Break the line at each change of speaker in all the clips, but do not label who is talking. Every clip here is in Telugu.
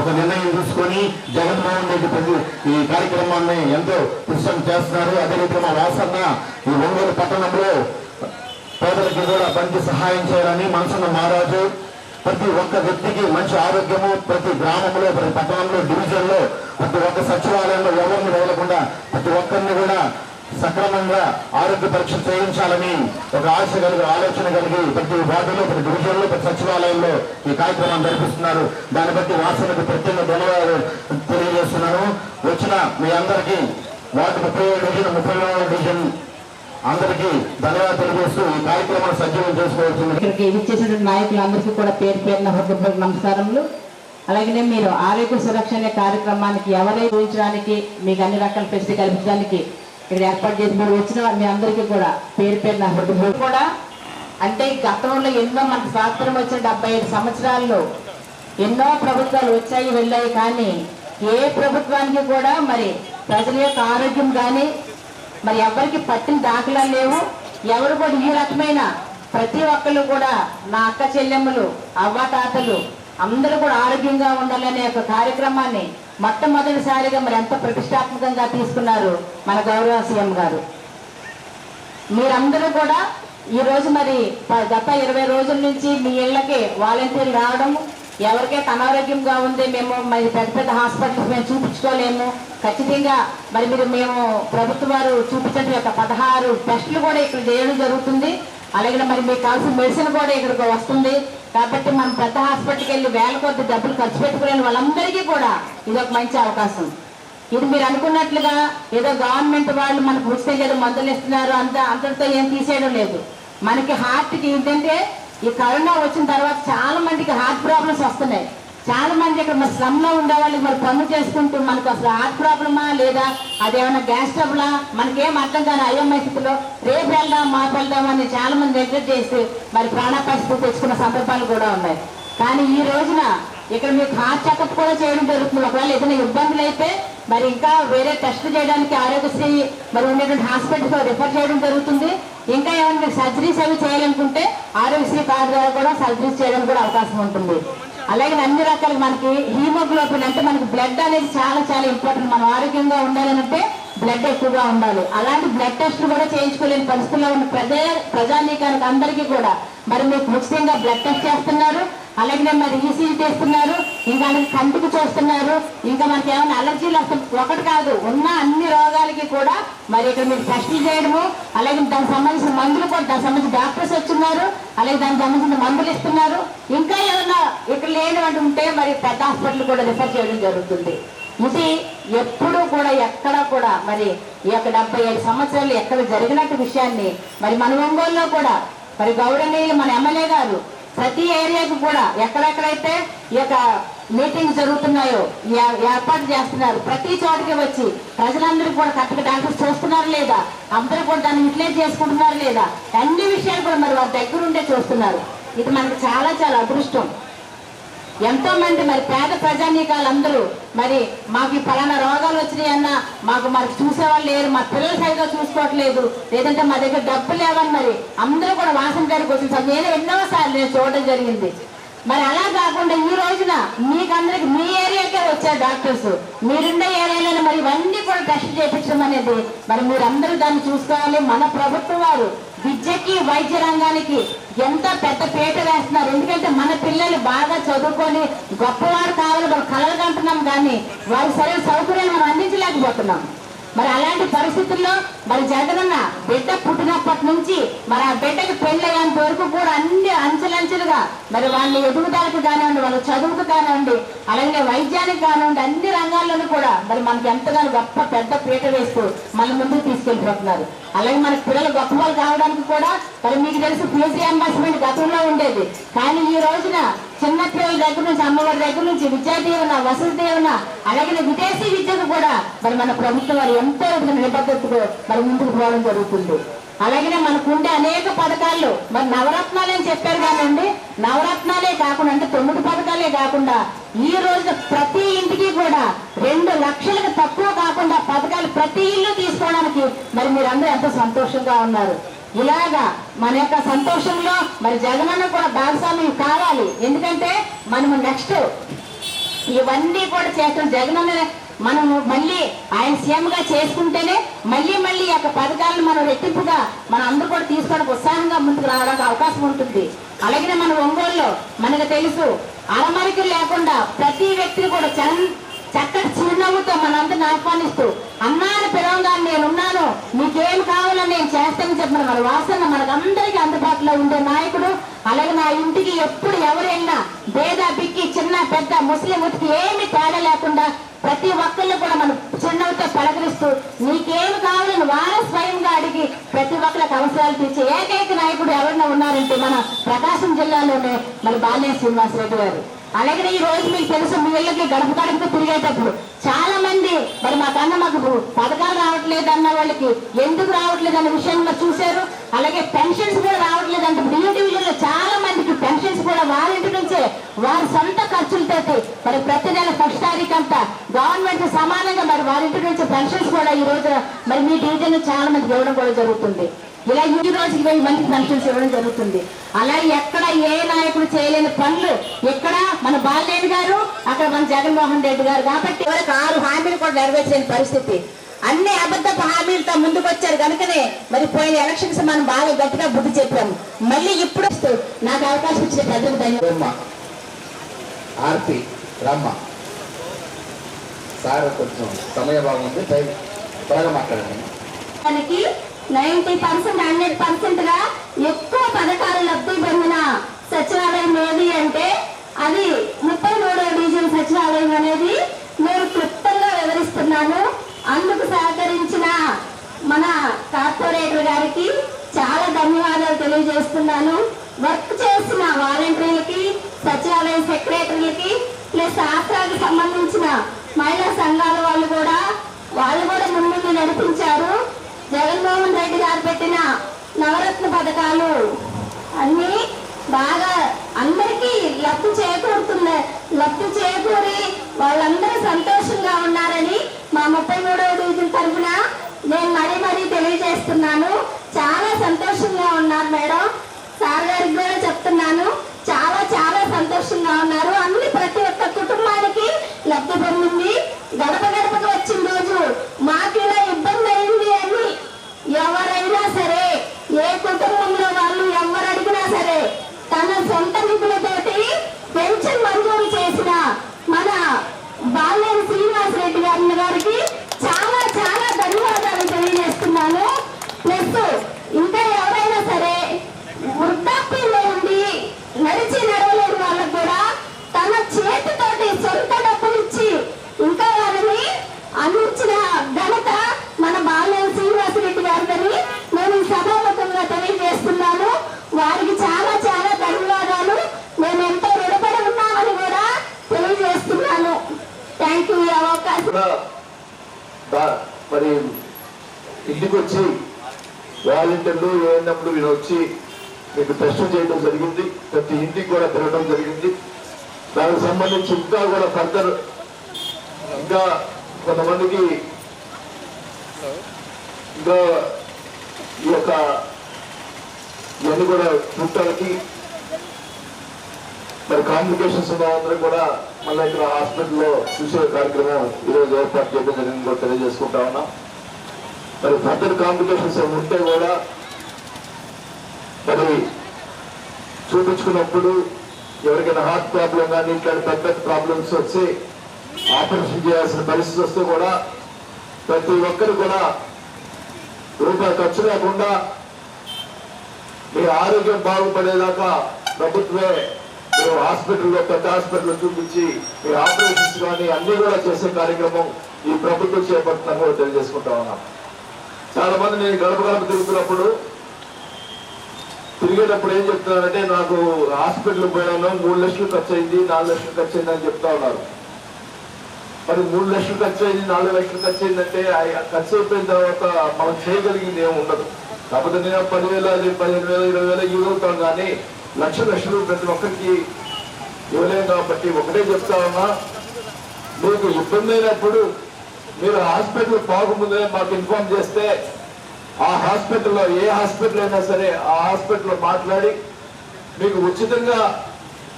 ఒక నిర్ణయం తీసుకొని జగన్మోహన్ రెడ్డి ప్రతి ఈ కార్యక్రమాన్ని ఎంతో కృషి చేస్తున్నారు. అదే మా వాసన్న ఈ ఒంగోలు పట్టణంలో పేదలకి కూడా మంచి సహాయం చేయాలని మనసున్న మహారాజు ప్రతి ఒక్క వ్యక్తికి మంచి ఆరోగ్యము ప్రతి గ్రామంలో ప్రతి పట్టణంలో డివిజన్లో ప్రతి ఒక్క సచివాలయంలో ఎవరిని వదలకుండా ప్రతి ఒక్కరిని కూడా సక్రమంగా ఆరోగ్య పరీక్ష చేయించాలని ఒక ఆశ కలిగి ఆలోచన కలిగి ప్రతి వార్డులో ప్రతి డివిజన్లో ప్రతి సచివాలయంలో ఈ కార్యక్రమం జరిపిస్తున్నారు. దాన్ని బట్టి వాసనకు ప్రత్యేక ధన్యవాదాలు తెలియజేస్తున్నాను. వచ్చిన మీ అందరికీ వార్డు ముప్పై ఏడు డివిజన్ ముప్పై నాలుగు డివిజన్ అందరికీ ధన్యవాదాలు తెలియజేస్తూ ఈ కార్యక్రమాన్ని సజీవం చేసుకోవాల్సింది
ఇక్కడికి విచ్చేసినటువంటి నాయకులందరికీ కూడా పేరు పేరున హృదయపూర్వక నమస్కారములు. అలాగనే మీరు ఆరోగ్య సురక్ష అనే కార్యక్రమానికి ఎవరైనా చూపించడానికి మీకు అన్ని రకాల ఫెసిలిటీ కల్పించడానికి ఇక్కడ ఏర్పాటు చేసి మీరు వచ్చిన మీ అందరికీ కూడా పేరు పేరు నా హృదయం కూడా. అంటే గతంలో ఎన్నో మనకు స్వాతంత్రం వచ్చిన డెబ్బై ఐదు సంవత్సరాల్లో ఎన్నో ప్రభుత్వాలు వచ్చాయి వెళ్ళాయి కానీ ఏ ప్రభుత్వానికి కూడా మరి ప్రజల యొక్క ఆరోగ్యం కానీ మరి ఎవరికి పట్టిన దాఖలా లేవు. ఎవరు కూడా ఈ రకమైన ప్రతి ఒక్కళ్ళు కూడా నా అక్క చెల్లెమ్మలు అవ్వ తాతలు అందరూ కూడా ఆరోగ్యంగా ఉండాలనే ఒక కార్యక్రమాన్ని మొట్టమొదటిసారిగా మరి ఎంత ప్రతిష్టాత్మకంగా తీసుకున్నారు మన గౌరవ సీఎం గారు. మీరందరూ కూడా ఈరోజు మరి గత ఇరవై రోజుల నుంచి మీ ఇళ్ళకి వాలంటీర్లు రావడం ఎవరికైతే అనారోగ్యంగా ఉంది మేము మరి పెద్ద పెద్ద హాస్పిటల్స్ మేము చూపించుకోలేము. ఖచ్చితంగా మరి మీరు మేము ప్రభుత్వ వారు చూపించిన యొక్క పదహారు టెస్టులు కూడా ఇక్కడ చేయడం జరుగుతుంది. అలాగే మరి మీకు కావాల్సిన మెడిసిన్ కూడా ఇక్కడికి వస్తుంది. కాబట్టి మనం పెద్ద హాస్పిటల్కి వెళ్ళి వేల కొద్ది డబ్బులు ఖర్చు పెట్టుకోలేని వాళ్ళందరికీ కూడా ఇది ఒక మంచి అవకాశం. ఇది మీరు అనుకున్నట్లుగా ఏదో గవర్నమెంట్ వాళ్ళు మనకు ఉచితంగా ఏదో మందులు ఇస్తున్నారు అంత అంతటితో ఏం తీసేయడం లేదు. మనకి హార్ట్కి ఏంటంటే ఈ కరోనా వచ్చిన తర్వాత చాలా మందికి హార్ట్ ప్రాబ్లమ్స్ వస్తున్నాయి. చాలా మంది ఇక్కడ మరి slum లో మరి పనులు చేసుకుంటూ మనకు అసలు హార్ట్ ప్రాబ్లమా లేదా? అదేమైనా గ్యాస్ ట్రబులా మనకేం అర్థం కాదు అయోమయ స్థితిలో రేపు వెళ్దాం మాపు వెళ్దాం అని చాలా మంది నెగ్లెక్ట్ చేసి మరి ప్రాణాపరిస్థితి తెచ్చుకున్న సందర్భాలు కూడా ఉన్నాయి. కానీ ఈ రోజున ఇక్కడ మీకు హార్ట్ చెకప్ కూడా చేయడం జరుగుతుంది. ఒకవేళ ఏదైనా ఇబ్బందులు అయితే మరి ఇంకా వేరే టెస్ట్ చేయడానికి ఆరోగ్యశ్రీ మరి ఉండేటువంటి హాస్పిటల్స్ రిఫర్ చేయడం జరుగుతుంది. ఇంకా ఏమైనా సర్జరీస్ అవి చేయాలనుకుంటే ఆరోగ్యశ్రీ కార్డు ద్వారా కూడా సర్జరీస్ చేయడానికి కూడా అవకాశం ఉంటుంది. అలాగే అన్ని రకాల మనకి హీమోగ్లోబిన్ అంటే మనకి బ్లడ్ అనేది చాలా చాలా ఇంపార్టెంట్ మనం ఆరోగ్యంగా ఉండాలంటే బ్లడ్ ఎక్కువగా ఉండాలి. అలాంటి బ్లడ్ టెస్ట్ కూడా చేయించుకోలేని పరిస్థితుల్లో ఉన్న ప్రజా ప్రజానీకానికి అందరికీ కూడా మరి మీకు ఉచితంగా బ్లడ్ టెస్ట్ చేస్తున్నారు. అలాగే మరి ఈసీజీ చేస్తున్నారు. ఇంకా కంటికి చూస్తున్నారు. ఇంకా మనకి ఏమైనా అలర్జీలు అసలు ఒకటి కాదు ఉన్న అన్ని రోగాలకి కూడా మరి ఇక్కడ మీరు టెస్టులు చేయడము అలాగే దానికి సంబంధించిన మందులు కూడా దానికి సంబంధించిన డాక్టర్స్ వచ్చున్నారు. అలాగే దానికి సంబంధించిన మందులు ఇస్తున్నారు. ఇంకా ఏమైనా ఇక్కడ లేనివంటి ఉంటే మరి పెద్ద హాస్పిటల్ కూడా రిఫర్ చేయడం జరుగుతుంది. ఇది ఎప్పుడూ కూడా ఎక్కడ కూడా మరి ఈ యొక్క డెబ్బై ఐదు సంవత్సరాలు ఎక్కడ జరిగినట్టు విషయాన్ని మరి మన ఒంగోలులో కూడా మరి గౌరవనీయులు మన ఎమ్మెల్యే గారు ప్రతి ఏరియాకు కూడా ఎక్కడెక్కడైతే ఈ యొక్క మీటింగ్ జరుగుతున్నాయో ఏర్పాటు చేస్తున్నారు ప్రతి చోటకి వచ్చి ప్రజలందరూ కూడా కరెక్ట్గా డాక్టర్స్ చూస్తున్నారు లేదా? అందరూ కూడా దాన్ని యూటిలైజ్ చేసుకుంటున్నారు లేదా? అన్ని విషయాలు కూడా మరి వారి దగ్గరుండే చూస్తున్నారు. ఇది మనకు చాలా చాలా అదృష్టం. ఎంతో మంది మరి పేద ప్రజానీకాలందరూ మరి మాకు ఫలానా పలానా రోగాలు వచ్చినాయి అన్న మాకు మరి చూసేవాళ్ళు లేరు మా పిల్లలు సరిగ్గా చూసుకోవట్లేదు. లేదంటే మా దగ్గర డబ్బు లేవని మరి అందరూ కూడా వాసన గారికి వచ్చిన నేను ఎన్నో సార్లు నేను చూడడం జరిగింది. మరి అలా కాకుండా ఈ రోజున మీకందరికి మీ ఏరియాకే వచ్చారు డాక్టర్స్. మీరుండే ఏరియాలో మరి ఇవన్నీ కూడా టెస్ట్ చేయించడం అనేది మరి మీరందరూ దాన్ని చూసుకోవాలి. మన ప్రభుత్వం వారు విద్యకి వైద్య రంగానికి ఎంత పెద్ద పేట వేస్తున్నారు. ఎందుకంటే మన పిల్లలు బాగా చదువుకొని గొప్పవారు కావాలి మనం కలలు కానీ వారి సరైన సౌకర్యాలు మనం అందించలేకపోతున్నాం. మరి అలాంటి పరిస్థితుల్లో మరి జగనన్న బిడ్డ పుట్టినప్పటి నుంచి మరి ఆ బిడ్డకి పెళ్ళయ్యేంత వరకు కూడా అన్ని అంచెలంచెలుగా మరి వాళ్ళ ఎదుగుదలకు కానివ్వండి వాళ్ళ చదువుకు కానివ్వండి అలాగే వైద్యానికి కానివ్వండి అన్ని రంగాల్లోనూ కూడా మరి మనకి ఎంతగానో గొప్ప పెద్ద పీట వేస్తూ మన ముందుకు తీసుకెళ్ళిపోతున్నారు. అలాగే మన పిల్లలు గొప్ప వాళ్ళు కావడానికి కూడా మరి మీకు తెలుసు ఫీజు రియంబర్స్మెంట్ గతంలో ఉండేది. కానీ ఈ రోజున చిన్న పిల్లల దగ్గర నుంచి అమ్మవారి దగ్గర నుంచి విద్యా దీవెన వసతి దీవెన అలాగే విదేశీ విద్యకు కూడా మరి మన ప్రభుత్వం వారు ఎంతో నిబద్ధతతో మరి ముందుకు పోవడం జరుగుతుంది. అలాగే మనకు ఉండే అనేక పథకాలు మరి నవరత్నాలు అని చెప్పారు కానండి నవరత్నాలే కాకుండా అంటే తొమ్మిది పథకాలే కాకుండా ఈ రోజు ప్రతి ఇంటికి కూడా రెండు లక్షలకు తక్కువ కాకుండా పథకాలు ప్రతి ఇల్లు తీసుకోవడానికి మరి మీరందరూ ఎంతో సంతోషంగా ఉన్నారు. ఇలాగా మన యొక్క సంతోషంలో మరి జగనన్న కూడా భాగస్వామ్యం కావాలి. ఎందుకంటే మనము నెక్స్ట్ ఇవన్నీ కూడా చేస్తాం. జగనన్న మనము మళ్ళీ ఆయన సీఎంగా చేసుకుంటేనే మళ్ళీ మళ్ళీ ఈ యొక్క పథకాలను మనం రెట్టింపుగా మనం అందరూ కూడా తీసుకోవడానికి ఉత్సాహంగా ముందుకు రావడానికి అవకాశం ఉంటుంది. అలాగే మన ఒంగోలులో మనకు తెలుసు అరమరికలు లేకుండా ప్రతి వ్యక్తిని కూడా చంద్ర చక్కటి చిరునవ్వుతో మనందరిని ఆహ్వానిస్తూ అన్నాను నేను నేనున్నాను మీకేం కావాలో నేను చేస్తానని చెప్పిన మన వాసన మనకందరికీ అందుబాటులో ఉండే నాయకుడు అలాగే నా ఇంటికి ఎప్పుడు ఎవరైనా భేద బిక్కి చిన్న పెద్ద ముస్లిం ఉతికి ఏమి తేడా లేకుండా ప్రతి ఒక్కళ్ళు కూడా మనం చిరునవ్వుతో పలకరిస్తూ నీకేమి కావాలని వారే స్వయంగా అడిగి ప్రతి ఒక్కరికి అవసరాలు తీర్చే ఏకైక నాయకుడు ఎవరైనా ఉన్నారంటే మన ప్రకాశం జిల్లాలోనే మన బాల్య శ్రీనివాసరెడ్డి గారు. అలాగే ఈ రోజు మీకు తెలుసు మీ ఇళ్ళకి గడప గడపకు తిరిగేటప్పుడు చాలా మంది మరి మా కన్న మాకు పథకాలు రావట్లేదు అన్న వాళ్ళకి ఎందుకు రావట్లేదు అన్న విషయంలో చూశారు. అలాగే పెన్షన్స్ కూడా రావట్లేదు అంటే ఇప్పుడు డివిజన్లో చాలా మందికి పెన్షన్స్ కూడా వారి ఇంటి నుంచే వారి సొంత ఖర్చులతో మరి ప్రతి నెల ఫస్ట్ తారీఖు అంతా గవర్నమెంట్ సమానంగా మరి వారింటి నుంచి పెన్షన్స్ కూడా ఈ రోజు మరి మీ డివిజన్ చాలా మందికి ఇవ్వడం కూడా జరుగుతుంది. ఇలా ఈ రోజుకి వెయ్యి మందికి పెన్షన్స్ ఇవ్వడం జరుగుతుంది. అలా ఎక్కడ ఏ నాయకుడు చేయలేని పనులు ఎక్కడ మన బాలనేని గారు అక్కడ మన జగన్మోహన్ రెడ్డి గారు కాబట్టి ఎవరికి ఆరు హామీలు కూడా నెరవేర్చలేని పరిస్థితి. అన్ని అబద్ధపు హామీలతో ముందుకు వచ్చారు కనుకనే మరి పోయిన ఎలక్షన్స్ మనం బాగా గట్టిగా బుద్ధి చెప్పాము మళ్ళీ ఇప్పుడు నాకు అవకాశం ఇచ్చిన ప్రజలకు ధన్యవాదాలు.
ఆర్తి రమ్మ. సార్ కొంచెం సమయభావం ఉంది టైం త్వరగా మాట్లాడండి.
నైన్టీ పర్సెంట్ హండ్రెడ్ పర్సెంట్గా ఎక్కువ పథకాలు లబ్ధి పొందిన సచివాలయం ఏది అంటే అది ముప్పై మూడో డివిజన్ సచివాలయం అనేది మేము క్లుప్తంగా వివరిస్తున్నాను. అందుకు సహకరించిన మన కార్పొరేటర్ గారికి చాలా ధన్యవాదాలు తెలియజేస్తున్నాను. వర్క్ చేసిన వాలంటీర్లకి సచివాలయ సెక్రటరీలకి ప్లస్ ఆశ్రాకి సంబంధించిన మహిళా సంఘాల వాళ్ళు కూడా వాళ్ళు కూడా ముందుకు నడిపించారు. జగన్మోహన్ రెడ్డి గారు పెట్టిన నవరత్న పథకాలు అన్ని బాగా అందరికీ లబ్ధి చేకూరుతుంది లబ్ధి చేకూరి వాళ్ళందరూ సంతోషంగా ఉన్నారని మా ముప్పై మూడవ డివిజన్ తరఫున నేను మరీ మరీ తెలియజేస్తున్నాను. చాలా సంతోషంగా ఉన్నారు మేడం. సార్ గారికి కూడా చెప్తున్నాను. చాలా చాలా సంతోషంగా ఉన్నారు. అన్ని ప్రతి ఒక్క కుటుంబానికి లబ్ధి పొందింది గడప గడపకు వచ్చిన రోజు మాకు ఇలా ఇబ్బంది అయింది అని ఎవరైనా సరే ఏ కుటుంబంలో వాళ్ళు ఎవరు అడిగినా సరే తన సొంత నిధులతోటి పెన్షన్ మంజూరు చేసిన మన బాల్యం శ్రీనివాస్ రెడ్డి గారి గారికి చాలా చాలా ధన్యవాదాలు తెలియజేస్తున్నాను ప్లస్ ఇంకా ఎవరైనా సరే వృద్ధాప్యంలో ఉండి నడిచి నడవలేని వాళ్ళకు కూడా తన చేతితోటి సొంత డబ్బులు ఇచ్చి ఇంకా వాళ్ళని అందించిన ఘనత మన బాల్యం శ్రీనివాసరెడ్డి గారిని నేను ఈ సభాముఖంగా తెలియజేస్తున్నాను వారికి చాలా చాలా ధన్యవాదాలు మేము ఎంతో రుణపడి ఉన్నామని కూడా తెలియజేస్తున్నాను థ్యాంక్ యూ ఈ అవకాశం
కూడా మరి ఇంటికి వచ్చి వాలంటీర్లు ఏమైనప్పుడు వీళ్ళు వచ్చి మీకు టెస్ట్ చేయడం జరిగింది. ప్రతి ఇంటికి కూడా తిరగడం జరిగింది. దానికి సంబంధించి ఇంకా కూడా ఫర్దర్ ఇంకా కొంతమందికి ఇంకా ఈ యొక్క ఇవన్నీ కూడా చూడటానికి మరి కాంప్లికేషన్స్ ఉన్న అందరూ కూడా మళ్ళీ ఇక్కడ హాస్పిటల్లో చూసే కార్యక్రమం ఈరోజు ఏర్పాటు చేయడం జరిగింది కూడా తెలియజేసుకుంటా ఉన్నాం. మరి ఫర్దర్ కాంప్లికేషన్స్ ఉంటే కూడా మరి చూపించుకున్నప్పుడు ఎవరికైనా హార్ట్ ప్రాబ్లం కానీ ఇట్లాంటి పెద్ద పెద్ద ప్రాబ్లమ్స్ వచ్చి ఆపరేషన్ చేయాల్సిన పరిస్థితి వస్తే కూడా ప్రతి ఒక్కరు కూడా రూపాయి ఖర్చు లేకుండా మీ ఆరోగ్యం బాగుపడేదాకా ప్రభుత్వమే మీరు హాస్పిటల్లో పెద్ద హాస్పిటల్లో చూపించి మీరు ఆపరేషన్స్ కానీ అన్ని కూడా చేసే కార్యక్రమం ఈ ప్రభుత్వం చేపడుతుందని కూడా తెలియజేసుకుంటా ఉన్నాం. చాలా మంది నేను గడప గడప తిరుగుతున్నప్పుడు తిరిగేటప్పుడు ఏం చెప్తున్నారంటే నాకు హాస్పిటల్ పోయాను మూడు లక్షలు ఖర్చు అయింది నాలుగు లక్షలు ఖర్చు అయింది అని చెప్తా ఉన్నారు. మరి మూడు లక్షలు ఖర్చు అయింది నాలుగు లక్షలు ఖర్చు అయిందంటే ఖర్చు అయిపోయిన తర్వాత మనం చేయగలిగింది ఏమి ఉండదు. కాకపోతే నేను పదివేల పదిహేను వేల ఇరవై వేల ఇవ్వగలుగుతాం కానీ లక్ష లక్షలు ప్రతి ఒక్కరికి ఇవ్వలేం కాబట్టి ఒకటే చెప్తా ఉన్నా మీకు ఇబ్బంది అయినప్పుడు మీరు హాస్పిటల్ పోకముందే మాకు ఇన్ఫార్మ్ చేస్తే ఆ హాస్పిటల్లో ఏ హాస్పిటల్ అయినా సరే ఆ హాస్పిటల్లో మాట్లాడి మీకు ఉచితంగా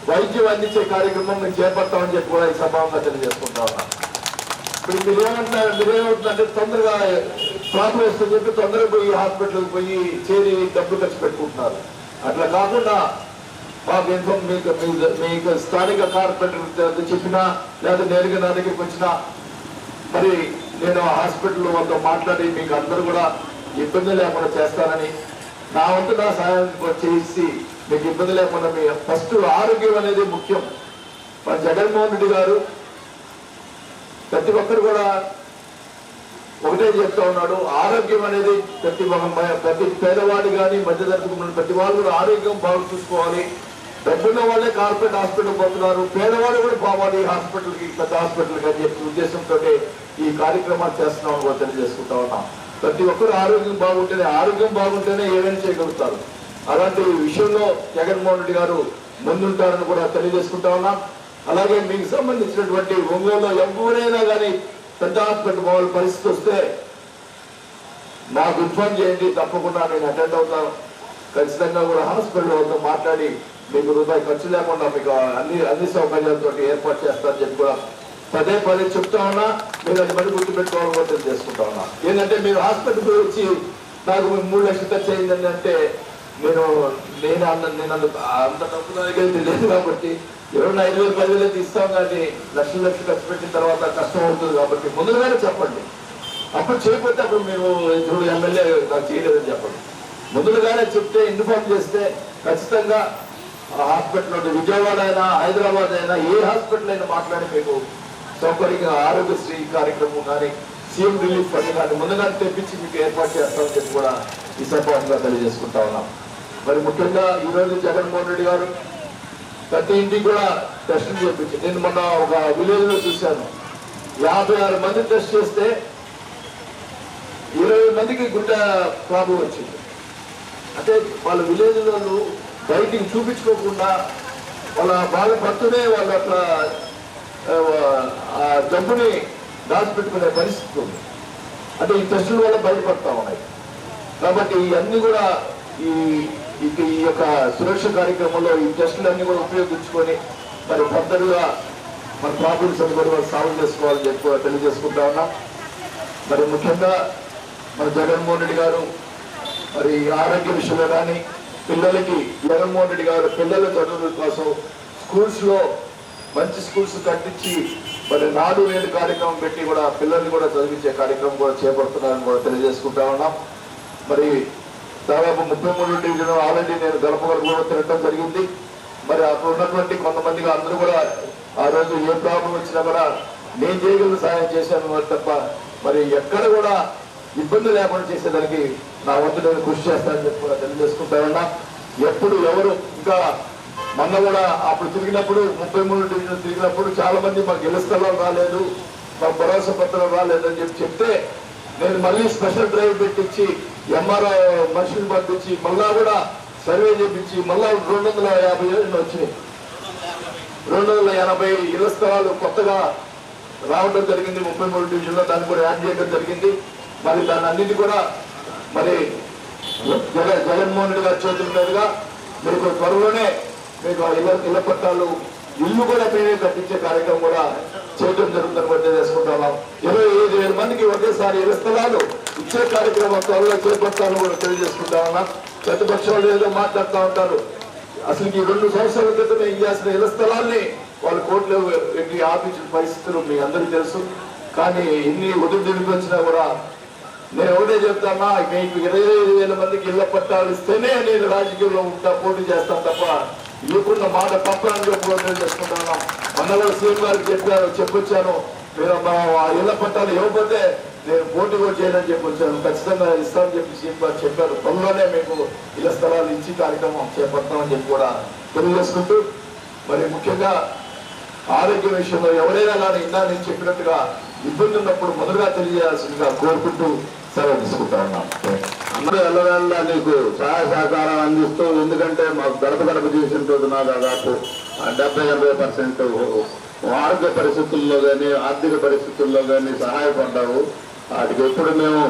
వైద్యం అందించే కార్యక్రమం మేము చేపడతామని చెప్పి కూడా ఈ సభాంగా తెలియజేసుకుంటా ఉన్నా. ఇప్పుడు మీరు మీరేమంటున్నారంటే తొందరగా ప్రాబ్లం వస్తుందని చెప్పి తొందరగా పోయి హాస్పిటల్కి పోయి చేరి డబ్బు ఖర్చు పెట్టుకుంటున్నారు. అట్లా కాకుండా మాకు ఎంతో మీకు మీకు- స్థానిక కార్పొరేటర్ చెప్పినా లేదా నేరుగా నా దగ్గరికి వచ్చినా మరి నేను హాస్పిటల్ వాళ్ళతో మాట్లాడి మీకు అందరూ కూడా ఇబ్బంది లేకుండా చేస్తానని నా వంతు నా సహాయం చేసి మీకు ఇబ్బంది లేకుండా మీ ఫస్ట్ ఆరోగ్యం అనేది ముఖ్యం. మన జగన్మోహన్ రెడ్డి గారు ప్రతి ఒక్కరు కూడా ఒకటే చెప్తా ఉన్నాడు ఆరోగ్యం అనేది ప్రతి ప్రతి పేదవాడు కానీ మధ్యతరగతి ఉన్న ప్రతి వాళ్ళు కూడా ఆరోగ్యం బాగు చూసుకోవాలి. డబ్బున్న వాళ్ళే కార్పొరేట్ హాస్పిటల్ పోతున్నారు పేదవాళ్ళు కూడా పోవాలి హాస్పిటల్కి పెద్ద హాస్పిటల్కి అని చెప్పి ఉద్దేశంతో ఈ కార్యక్రమాలు చేస్తున్నాం కూడా తెలియజేసుకుంటా ఉన్నాం. ప్రతి ఒక్కరు ఆరోగ్యం బాగుంటేనే ఆరోగ్యం బాగుంటేనే ఏమైనా చేయగలుగుతారు? అలాంటి విషయంలో జగన్మోహన్ రెడ్డి గారు ముందుంటారని కూడా తెలియజేసుకుంటా ఉన్నాం. అలాగే మీకు సంబంధించినటువంటి ఒంగోలులో ఎవరైనా కానీ పెద్ద హాస్పిటల్ పోవాలి పరిస్థితి వస్తే నాకు ఇన్ఫార్మ్ చేయండి తప్పకుండా నేను అటెండ్ అవుతాను ఖచ్చితంగా కూడా హాస్పిటల్ వాళ్ళతో మాట్లాడి మీకు రూపాయి ఖర్చు లేకుండా మీకు అన్ని అన్ని సౌకర్యాలతో ఏర్పాటు చేస్తానని చెప్పి కూడా పదే పదే చెప్తా ఉన్నా. మీరు అది మరి గుర్తుపెట్టుకోవాలని కూడా తెలియజేసుకుంటా ఉన్నా. ఏంటంటే మీరు హాస్పిటల్కి వచ్చి నాకు మూడు లక్షలు ఖర్చు అయిందండి అంటే నేను నేను అన్న నేను అంత అంత డబ్బు నా లేదు కాబట్టి ఎవరైనా ఐదు వేలు పదివేలు ఇస్తాం కానీ లక్షలు లక్షలు ఖర్చు పెట్టిన తర్వాత కష్టం అవుతుంది కాబట్టి ముందుగానే చెప్పండి. అప్పుడు చేయకపోతే అప్పుడు మేము ఇద్దరు ఎమ్మెల్యే నాకు చేయలేదని చెప్పండి. ముందుగానే చెప్తే ఇన్ఫార్మ్ చేస్తే ఖచ్చితంగా ఆ హాస్పిటల్ ఉంటే విజయవాడ అయినా హైదరాబాద్ అయినా ఏ హాస్పిటల్ అయినా మాట్లాడి మీకు సౌకర్యంగా ఆరోగ్యశ్రీ కార్యక్రమం కానీ సీఎం రిలీఫ్ ఫండ్ కానీ ముందుగానే తెప్పించి మీకు ఏర్పాటు చేస్తామని చెప్పి కూడా ఈ సందర్భంగా తెలియజేసుకుంటా ఉన్నాం. మరి ముఖ్యంగా ఈరోజు జగన్మోహన్ రెడ్డి గారు ప్రతి ఇంటికి కూడా టెస్టులు చేయించి నేను మొన్న ఒక విలేజ్లో చూశాను. యాభై ఆరు మంది టెస్ట్ చేస్తే ఇరవై మందికి గుడ్డ ప్రాబ్లం వచ్చింది. అంటే వాళ్ళ విలేజ్లో బయటికి చూపించుకోకుండా వాళ్ళ బాధపడుతూనే వాళ్ళు అట్లా ఆ, ఆ జబ్బుని దాచిపెట్టుకునే పరిస్థితి ఉంది. అంటే ఈ టెస్టుల వల్ల బయటపడతా ఉన్నాయి. కాబట్టి ఇవన్నీ కూడా ఈ ఈ- ఈ యొక్క సురక్ష కార్యక్రమంలో ఈ టెస్టులన్నీ కూడా ఉపయోగించుకొని మరి ఫర్దర్గా మన ప్రాబ్లమ్స్ అన్ని కూడా సాల్వ్ చేసుకోవాలని చెప్పి తెలియజేసుకుంటా ఉన్నా. మరి ముఖ్యంగా మన జగన్మోహన్ రెడ్డి గారు మరి ఆరోగ్య విషయంలో కానీ పిల్లలకి జగన్మోహన్ రెడ్డి గారు పిల్లల చదువుల కోసం స్కూల్స్లో మంచి స్కూల్స్ కట్టించి మరి నాడు నేడు కార్యక్రమం పెట్టి కూడా పిల్లల్ని కూడా చదివించే కార్యక్రమం కూడా చేపడుతున్నారని కూడా తెలియజేసుకుంటా ఉన్నాం. మరి దాదాపు ముప్పై మూడు డివిజన్ ఆల్రెడీ నేను గడపగల కూడా తిరగడం జరిగింది. మరి అక్కడ ఉన్నటువంటి కొంతమందికి అందరూ కూడా ఆ రోజు ఏ ప్రాబ్లం వచ్చినా కూడా నేను చేయగలిగిన సాయం చేశాను మరి తప్ప మరి ఎక్కడ కూడా ఇబ్బంది లేకుండా చేసేదానికి నా వంతు నేను కృషి చేస్తానని చెప్పి కూడా తెలియజేసుకుంటానన్నా ఎప్పుడు ఎవరు ఇంకా మొన్న కూడా అప్పుడు తిరిగినప్పుడు ముప్పై మూడు డివిజన్ తిరిగినప్పుడు చాలా మంది మాకు ఇళ్ళ స్థలం రాలేదు మాకు భరోసా పత్రం రాలేదని చెప్పి చెప్తే నేను మళ్ళీ స్పెషల్ డ్రైవ్ పెట్టించి ఎంఆర్ఐ మనుషులు పంపించి మళ్ళా కూడా సర్వే చేపించి మళ్ళా రెండు వందల యాభై ఏళ్ళు వచ్చినాయి. రెండు వందల ఎనభై ఇళ్ళ స్థలాలు కొత్తగా రావడం జరిగింది ముప్పై మూడు డివిజన్లో దాన్ని కూడా యాడ్ చేయడం జరిగింది. మరి దాని అన్నింటి కూడా మరి జగ జగన్మోహన్ రెడ్డి గారి చేతుల మీదుగా మీకు త్వరలోనే మీకు ఇళ్ళ ఇళ్ళ పట్టాలు ఇల్లు కూడా మేమే కట్టించే కార్యక్రమం కూడా చేయడం జరుగుతుంది కూడా తెలియజేసుకుంటున్నాం ఇరవై ఐదు వేల మందికి ఒకేసారి ఇళ్ళ స్థలాలు. ఇచ్చే కార్యక్రమం త్వరలో చేపడతాను కూడా తెలియజేసుకుంటామన్నా ప్రతిపక్షాలు ఏదో మాట్లాడుతూ ఉంటారు. అసలు ఈ రెండు సంవత్సరాల క్రితమే ఇవ్వాల్సిన ఇళ్ళ స్థలాల్ని వాళ్ళు కోర్టులో వెళ్ళి ఆపించిన పరిస్థితులు మీ అందరికీ తెలుసు. కానీ ఇన్ని ఒడిదుడుకు వచ్చినా కూడా నేను ఒకటే చెప్తానా మీకు ఇరవై ఐదు వేల మందికి ఇళ్ళ పట్టాలు ఇస్తేనే నేను రాజకీయంలో ఉంటా పోటీ చేస్తాను తప్ప ఇవ్వకుండా మాట తప్పని పోటీ చేసుకుంటాను మొన్న సీఎం గారికి చెప్పారు చెప్పొచ్చాను. మీరు మా ఇళ్ళ పట్టాలు ఇవ్వకపోతే నేను పోటీ కూడా చేయనని చెప్పి వచ్చాను. ఖచ్చితంగా ఇస్తానని చెప్పి సీఎం గారు చెప్పారు. త్వరలోనే మీకు ఇళ్ళ స్థలాలు ఇచ్చి కార్యక్రమం చేపడతామని చెప్పి కూడా తెలియజేసుకుంటూ మరి ముఖ్యంగా ఆరోగ్య విషయంలో ఎవరైనా కానీ ఇందా నేను చెప్పినట్టుగా ఇబ్బంది ఉన్నప్పుడు మొదలుగా తెలియజేయాల్సిందిగా కోరుకుంటూ సెలవు తీసుకుంటా ఉన్నాం.
అందరూ ఎల్లవేళ్ళ నీకు సహాయ సహకారం అందిస్తూ ఎందుకంటే మాకు గడప గడప చేసిన నా దాదాపు డెబ్బై ఎనభై పర్సెంట్ ఆరోగ్య పరిస్థితుల్లో కానీ ఆర్థిక పరిస్థితుల్లో కానీ సహాయపడ్డావు వాటికి ఎప్పుడు మేము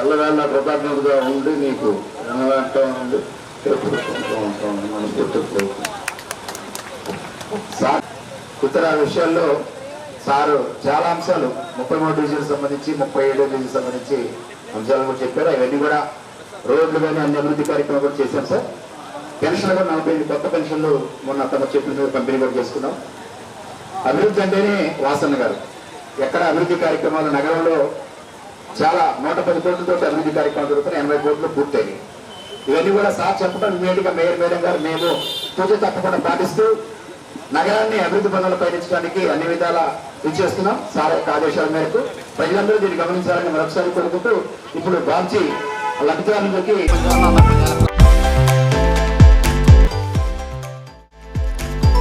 ఎల్లవేళ్ళ కృతజ్ఞతగా ఉండి నీకు వెనవేంటా ఉండి ఎప్పుడు ఉంటాం. మన గుర్తుకు సార్ ఇతర విషయాల్లో సారు చాలా అంశాలు ముప్పై మూడు డివిజన్ సంబంధించి ముప్పై ఏడు డివిజన్ సంబంధించి అంశాలు కూడా చెప్పారు. అవన్నీ కూడా రోడ్లు కానీ అన్ని అభివృద్ధి కార్యక్రమాలు కూడా చేశాం సార్. పెన్షన్లు కూడా నలభై కొత్త పెన్షన్లు మొన్న తమ చెప్పిన పంపిణీ కూడా చేసుకున్నాం. అభివృద్ధి అంటేనే వాసన్న గారు. ఎక్కడ అభివృద్ధి కార్యక్రమాలు నగరంలో చాలా నూట పది కోట్లతో అభివృద్ధి కార్యక్రమాలు జరుగుతున్నాయి. ఎనభై కోట్లు పూర్తయినాయి. ఇవన్నీ కూడా సార్ చెప్పడం ఇమీడియట్ మేయర్ మేడం గారు మేము పూజ తప్పకుండా పాటిస్తూ నగరాన్ని అభివృద్ధి పనులు పయనించడానికి అన్ని విధాలా ఇచ్చేస్తున్నాం సార్ యొక్క ఆదేశాల మేరకు ప్రజలందరూ దీన్ని గమనించాలని మరొకసారి కోరుకుంటూ ఇప్పుడు బాబ్జీ లబ్ధిదారులకి